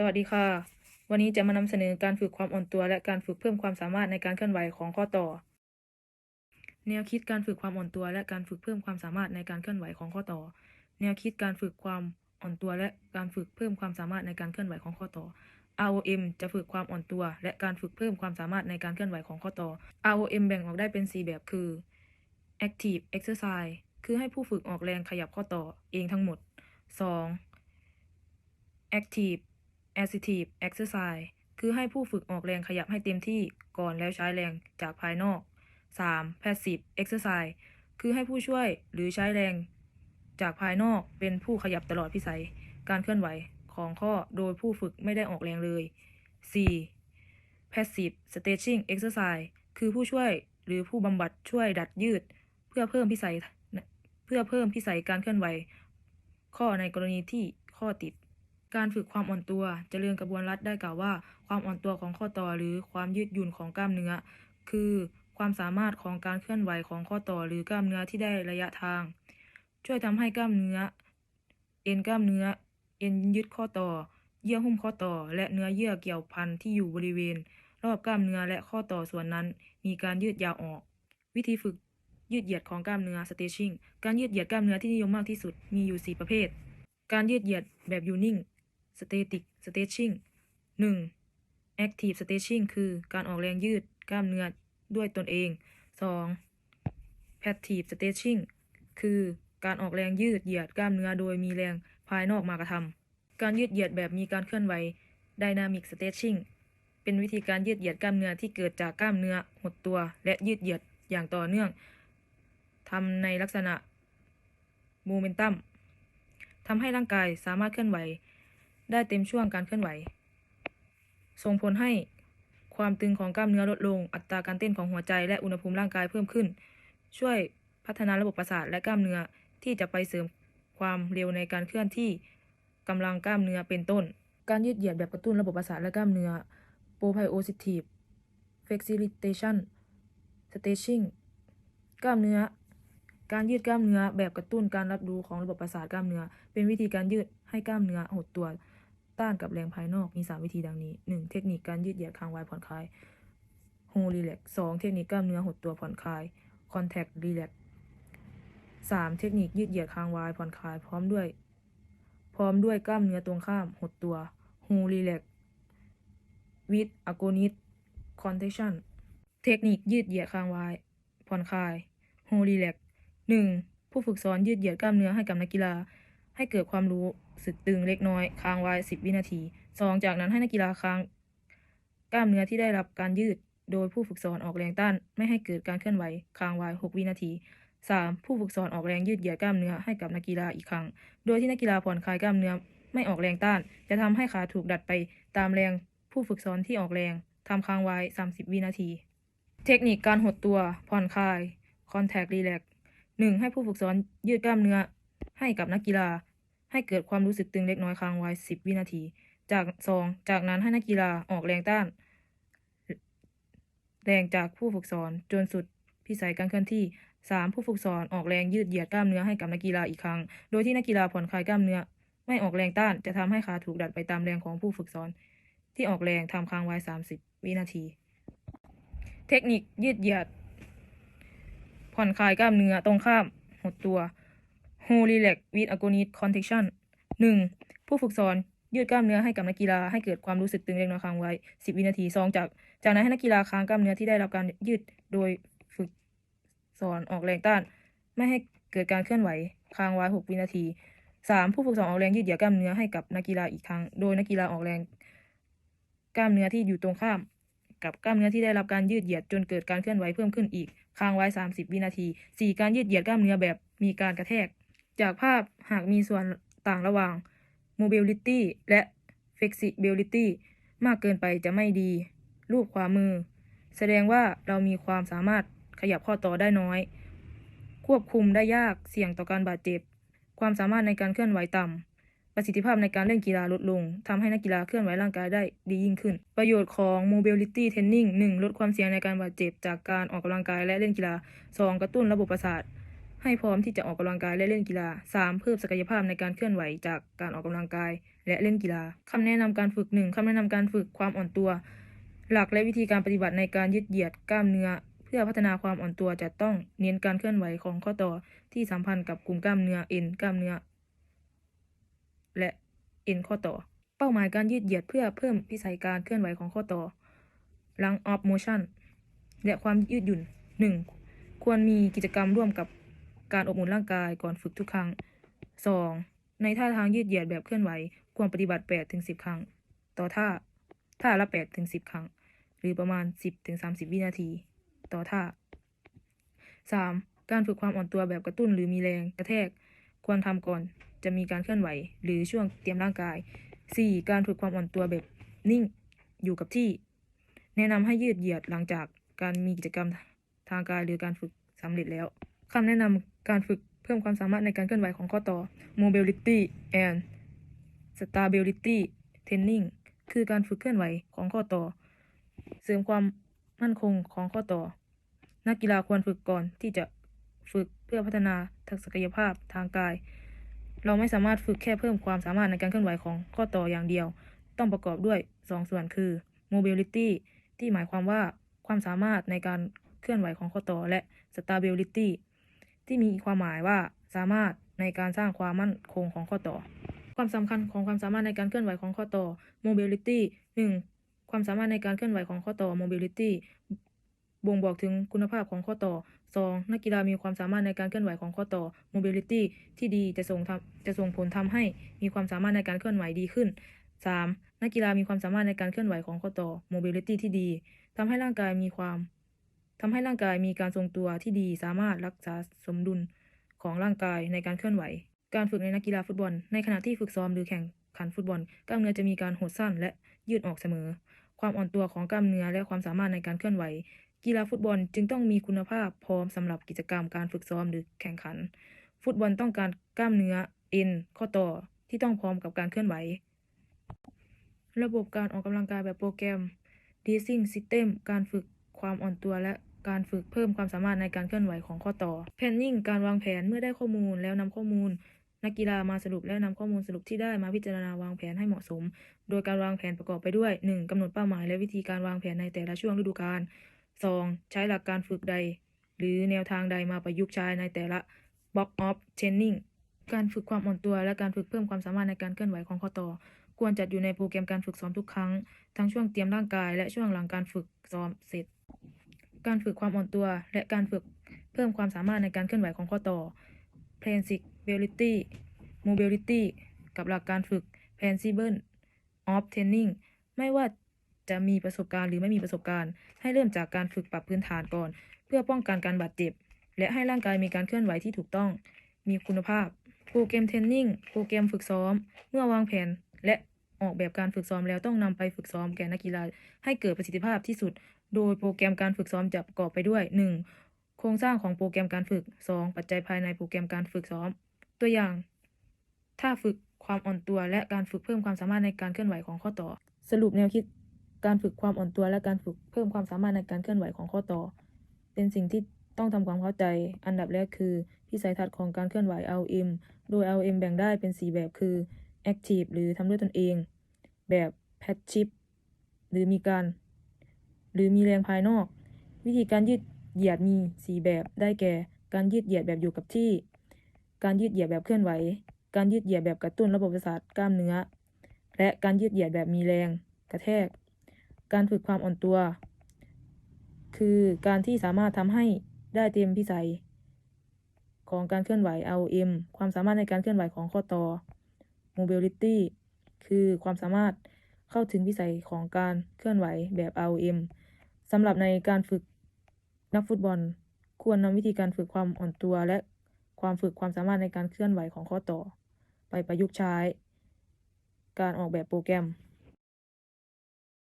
สวัสดีค่ะ วันนี้จะมานำเสนอการฝึกความอ่อนตัว และการฝึกเพิ่มความสามารถในการเคลื่อนไหวของข้อต่อ แนวคิดการฝึกความอ่อนตัว และการฝึกเพิ่มความสามารถในการเคลื่อนไหวของข้อต่อ แนวคิดการฝึกความอ่อนตัว และการฝึกเพิ่มความสามารถในการเคลื่อนไหวของข้อต่อ ROM จะฝึกความอ่อนตัว และการฝึกเพิ่มความสามารถในการเคลื่อนไหวของข้อต่อ ROM แบ่งออกได้เป็น 4 แบบคือ Active Exercise คือให้ผู้ฝึกออกแรงขยับข้อต่อเองทั้งหมด 2. Active Assistive Exercise คือให้ผู้ฝึกออกแรงขยับให้เต็มที่ก่อนแล้วใช้แรงจากภายนอก 3. Passive Exercise คือให้ผู้ช่วยหรือใช้แรงจากภายนอกเป็นผู้ขยับตลอดพิสัย การเคลื่อนไหวของข้อโดยผู้ฝึกไม่ได้ออกแรงเลย 4. Passive Stretching Exercise คือผู้ช่วยหรือผู้บำบัดช่วยดัดยืด เพื่อเพิ่มพิสัยเพื่อเพิ่มพิสัยการเคลื่อนไหว ข้อในกรณีที่ข้อติด การฝึกความอ่อนตัวจเจริญกระบวนรัฐได้กล่าวว่า ความอ่อนตัวของข้อต่อหรือความยืดหยุ่นของกล้ามเนื้อ คือความสามารถของการเคลื่อนไหวของข้อต่อหรือกล้ามเนื้อที่ได้ระยะทาง ช่วยทำให้กล้ามเนื้อ เอ็นกล้ามเนื้อ เอ็นยึดข้อต่อ เยื่อหุ้มข้อต่อ และเนื้อเยื่อเกี่ยวพันที่อยู่บริเวณ รอบกล้ามเนื้อและข้อต่อส่วนนั้น มีการยืดยาวออก วิธีฝึกยืดเหยียดของกล้ามเนื้อ stretching การยืดเหยียดกล้ามเนื้อที่นิยมมากที่สุดมีอยู่ 4 ประเภท การยืดเหยียดแบบอยู่นิ่ง static stretching 1. active stretching คือการออกแรงยืดกล้ามเนื้อด้วยตนเอง 2. passive stretching คือการออกแรงยืดเหยียดกล้ามเนื้อโดยมีแรงภายนอกมากระทำการยืดเหยียดแบบมีการเคลื่อนไหว dynamic stretching เป็นวิธีการยืดเหยียดกล้ามเนื้อที่เกิดจากกล้ามเนื้อหดตัว และยืดเหยียดอย่างต่อเนื่องทำในลักษณะโมเมนตัมทำให้ร่างกายสามารถเคลื่อนไหว ได้เต็มช่วงการเคลื่อนไหว ส่งผลให้ความตึงของกล้ามเนื้อลดลง อัตราการเต้นของหัวใจและอุณหภูมิร่างกายเพิ่มขึ้น ช่วยพัฒนาระบบประสาทและกล้ามเนื้อที่จะไปเสริมความเร็วในการเคลื่อนที่กำลังกล้ามเนื้อเป็นต้น การยืดเหยียดแบบกระตุ้นระบบประสาทและกล้ามเนื้อ proprioceptive facilitation stretching กล้ามเนื้อ การยืดกล้ามเนื้อแบบกระตุ้นการรับรู้ของระบบประสาทกล้ามเนื้อ เป็นวิธีการยืดให้กล้ามเนื้อหดตัว ต้านกับแรงภายนอกมี 3 วิธีดังนี้ 1. เทคนิคการยืดเหยียดคางไวผ่อนคลาย hold relax 2. เทคนิคกล้ามเนื้อหดตัวผ่อนคลาย contact relax 3. เทคนิคยืดเหยียดคางไวผ่อนคลาย พร้อมด้วย พร้อมด้วยกล้ามเนื้อตรงข้ามหดตัว hold relax with agonist contraction เทคนิคยืดเหยียดคางไวผ่อนคลาย hold relax หนึ่งผู้ฝึกสอนยืดเหยียดกล้ามเนื้อให้กับนักกีฬาให้เกิดความรู้ สึกตึงเล็กน้อยค้างไว้ 10 วินาที 2. จากนั้นให้นักกีฬาค้างกล้ามเนื้อที่ได้รับการยืด โดยผู้ฝึกสอนออกแรงต้าน ไม่ให้เกิดการเคลื่อนไหวค้างไว้ 6 วินาที 3. ผู้ฝึกสอนออกแรงยืดเหยียดกล้ามเนื้อให้กับนักกีฬาอีกครั้ง โดยที่นักกีฬาผ่อนคลายกล้ามเนื้อไม่ออกแรงต้าน จะทำให้ขาถูกดัดไปตามแรงผู้ฝึกสอนที่ออกแรงทำค้างไว้ 30 วินาที เทคนิคการหดตัวผ่อนคลาย contact relax หนึ่งให้ผู้ฝึกสอนยืดกล้ามเนื้อให้กับนักกีฬา ให้เกิดความรู้สึกตึงเล็กน้อยค้างไว้ 10 วินาที จากสอง จากนั้นให้นักกีฬาออกแรงต้าน แรงจากผู้ฝึกสอนจนสุดพิสัยการเคลื่อนที่ 3. ผู้ฝึกสอนออกแรงยืดเหยียดกล้ามเนื้อให้กับนักกีฬาอีกครั้ง โดยที่นักกีฬาผ่อนคลายกล้ามเนื้อ ไม่ออกแรงต้านจะทำให้ขาถูกดัดไปตามแรงของผู้ฝึกสอน ที่ออกแรงทำค้างไว้ 30 วินาที เทคนิคยืดเหยียด ผ่อนคลายกล้ามเนื้อตรงข้ามหดตัว hold relax with agonist contraction หนึ่งผู้ฝึกสอนยืดกล้ามเนื้อให้กับนักกีฬาให้เกิดความรู้สึกตึงเล็กน้อยค้างไว้ 10 วินาทีสองจาก จากนั้นให้นักกีฬาค้างกล้ามเนื้อที่ได้รับการยืดโดยฝึกสอนออกแรงต้าน ไม่ให้เกิดการเคลื่อนไหวค้างไว้ 6 วินาทีสามผู้ฝึกสอนออกแรงยืดเหยียดกล้ามเนื้อให้กับนักกีฬาอีกครั้งโดยนักกีฬาออกแรง กล้ามเนื้อที่อยู่ตรงข้าม กับกล้ามเนื้อที่ได้รับการยืดเหยียดจนเกิดการเคลื่อนไหวเพิ่มขึ้นอีกค้างไว้ 30 วินาที 4. การยืดเหยียดกล้ามเนื้อแบบมีการกระแทก จากภาพหากมีส่วนต่างระหว่าง mobility และ flexibility มากเกินไปจะไม่ดี รูปขวามือ แสดงว่าเรามีความสามารถขยับข้อต่อได้น้อย ควบคุมได้ยากเสี่ยงต่อการบาดเจ็บ ความสามารถในการเคลื่อนไหวต่ำ ประสิทธิภาพในการเล่นกีฬาลดลงทำให้นักกีฬาเคลื่อนไหวร่างกายได้ดียิ่งขึ้น ประโยชน์ของ mobility training 1. ลดความเสี่ยงในการบาดเจ็บ จากการออกกำลังกายและเล่นกีฬา 2. กระตุ้นระบบประสาท ให้พร้อมที่จะออกกำลังกายและเล่นกีฬา 3. เพิ่มศักยภาพในการเคลื่อนไหวจากการออกกำลังกายและเล่นกีฬาคำแนะนำการฝึก 1. คำแนะนำการฝึกความอ่อนตัว หลักและวิธีการปฏิบัติในการยืดเหยียดกล้ามเนื้อ เพื่อพัฒนาความอ่อนตัวจะต้องเน้นการเคลื่อนไหวของข้อต่อที่สัมพันธ์กับกลุ่มกล้ามเนื้อเอ็นกล้ามเนื้อ และเอ็นข้อต่อ เป้าหมายการยืดเหยียดเพื่อเพิ่มพิสัยการเคลื่อนไหวของข้อต่อลังออฟโมชั่นและความยืดหยุ่น 1. ควรมีกิจกรรมร่วมกับ การอบอุ่นร่างกายก่อนฝึกทุกครั้ง 2. ในท่าทางยืดเหยียดแบบเคลื่อนไหว ควรปฏิบัติ 8-10 ครั้ง ต่อท่า ท่าละ 8-10 ครั้ง หรือประมาณ 10-30 วินาที ต่อท่า 3. การฝึกความอ่อนตัวแบบกระตุ้นหรือมีแรงกระแทก ควรทำก่อนจะมีการเคลื่อนไหว หรือช่วงเตรียมร่างกาย 4. การฝึกความอ่อนตัวแบบนิ่งอยู่กับที่ แนะนำให้ยืดเหยียดหลังจากการมีกิจกรรมทางกายหรือการฝึกสำเร็จแล้วคำแนะนำ การฝึกเพิ่มความสามารถในการเคลื่อนไหวของข้อต่อ mobility and stability training คือการฝึกเคลื่อนไหวของข้อต่อ เสริมความมั่นคงของข้อต่อ นักกีฬาควรฝึกก่อนที่จะฝึกเพื่อพัฒนาทักษะภาพทางกาย เราไม่สามารถฝึกแค่เพิ่มความสามารถในการเคลื่อนไหวของข้อต่ออย่างเดียว ต้องประกอบด้วย 2ส่วนคือ mobility ที่หมายความว่าความสามารถในการเคลื่อนไหวของข้อต่อและ stability ที่มีความหมายว่าสามารถในการสร้างความมั่นคงของข้อต่อ ความสำคัญของความสามารถในการเคลื่อนไหวของข้อต่อ mobility 1. ความสามารถในการเคลื่อนไหวของข้อต่อ mobility บ่งบอกถึงคุณภาพของข้อต่อ 2. นักกีฬามีความสามารถในการเคลื่อนไหวของข้อต่อ mobility ที่ดีจะส่งจะส่งผลทำให้มีความสามารถในการเคลื่อนไหวดีขึ้น 3. นักกีฬามีความสามารถในการเคลื่อนไหวของข้อต่อ mobility ที่ดีทำให้ร่างกายมีความ ทำให้ร่างกายมีการทรงตัวที่ดีสามารถรักษาสมดุลของร่างกายในการเคลื่อนไหว การฝึกในนักกีฬาฟุตบอล ในขณะที่ฝึกซ้อมหรือแข่งขันฟุตบอล กล้ามเนื้อจะมีการหดสั้นและยืดออกเสมอ ความอ่อนตัวของกล้ามเนื้อและความสามารถในการเคลื่อนไหว กีฬาฟุตบอลจึงต้องมีคุณภาพพร้อมสำหรับกิจกรรมการฝึกซ้อมหรือแข่งขัน ฟุตบอลต้องการกล้ามเนื้อเอ็นข้อต่อที่ต้องพร้อมกับการเคลื่อนไหว ระบบการออกกำลังกายแบบโปรแกรม Dressing System การฝึกความอ่อนตัวและ การฝึกเพิ่มความสามารถในการเคลื่อนไหวของข้อต่อ Planning การวางแผนเมื่อได้ข้อมูลแล้วนำข้อมูล นักกีฬามาสรุปและนำข้อมูลสรุปที่ได้มาพิจารณาวางแผนให้เหมาะสม โดยการวางแผนประกอบไปด้วย 1. กำหนดเป้าหมายและวิธีการวางแผนในแต่ละช่วงฤดูกาล 2. ใช้หลักการฝึกใด หรือแนวทางใดมาประยุกต์ใช้ในแต่ละ Block of Training การฝึกความอ่อนตัวและการฝึกเพิ่มความสามารถในการเคลื่อนไหวของข้อต่อ ควรจัดอยู่ในโปรแกรมการฝึกซ้อมทุกครั้ง ทั้งช่วงเตรียมร่างกายและช่วงหลังการฝึกซ้อมเสร็จ การฝึกความอ่อนตัว และการฝึกเพิ่มความสามารถในการเคลื่อนไหวของข้อต่อ Flexibility Mobility กับหลักการฝึก Flexible of Training ไม่ว่าจะมีประสบการณ์หรือไม่มีประสบการณ์ ให้เริ่มจากการฝึกปรับพื้นฐานก่อน เพื่อป้องกันการบาดเจ็บ และให้ร่างกายมีการเคลื่อนไหวที่ถูกต้อง มีคุณภาพ โปรแกรมเทรนนิ่งโปรแกรมฝึกซ้อม เมื่อวางแผนและออกแบบการฝึกซ้อมแล้วต้องนำไปฝึกซ้อมแก่นักกีฬาให้เกิดประสิทธิภาพที่สุด โดยโปรแกรมการฝึกซ้อมจะประกอบไปด้วย 1. โครงสร้างของโปรแกรมการฝึก 2. ปัจจัยภายในโปรแกรมการฝึกซ้อม ตัวอย่าง ถ้าฝึกความอ่อนตัวและการฝึกเพิ่มความสามารถในการเคลื่อนไหวของข้อต่อ สรุปแนวคิดการฝึกความอ่อนตัวและการฝึกเพิ่มความสามารถในการเคลื่อนไหวของข้อต่อ เป็นสิ่งที่ต้องทำความเข้าใจ อันดับแรกคือวิสัยทัศน์ของการเคลื่อนไหว LM โดย LM แบ่งได้เป็น 4 แบบคือ Active หรือทำด้วยตนเอง แบบ Passive หรือมีการ หรือมีแรงภายนอก วิธีการยืดเหยียดมี 4 แบบได้แก่ การยืดเหยียดแบบอยู่กับที่ การยืดเหยียดแบบเคลื่อนไหว การยืดเหยียดแบบกระตุ้นระบบประสาทกล้ามเนื้อ และการยืดเหยียดแบบมีแรง กระแทก การฝึกความอ่อนตัว คือการที่สามารถทำให้ได้เต็มพิสัย ของการเคลื่อนไหว LM ความสามารถในการเคลื่อนไหวของข้อต่อ Mobility คือความสามารถเข้าถึงวิสัยของการเคลื่อนไหวแบบ LM สำหรับในการฝึกนักฟุตบอล ควรนำวิธีการฝึกความอ่อนตัว และความฝึกความสามารถในการเคลื่อนไหวของข้อต่อ ไปประยุกต์ใช้ การออกแบบโปรแกรม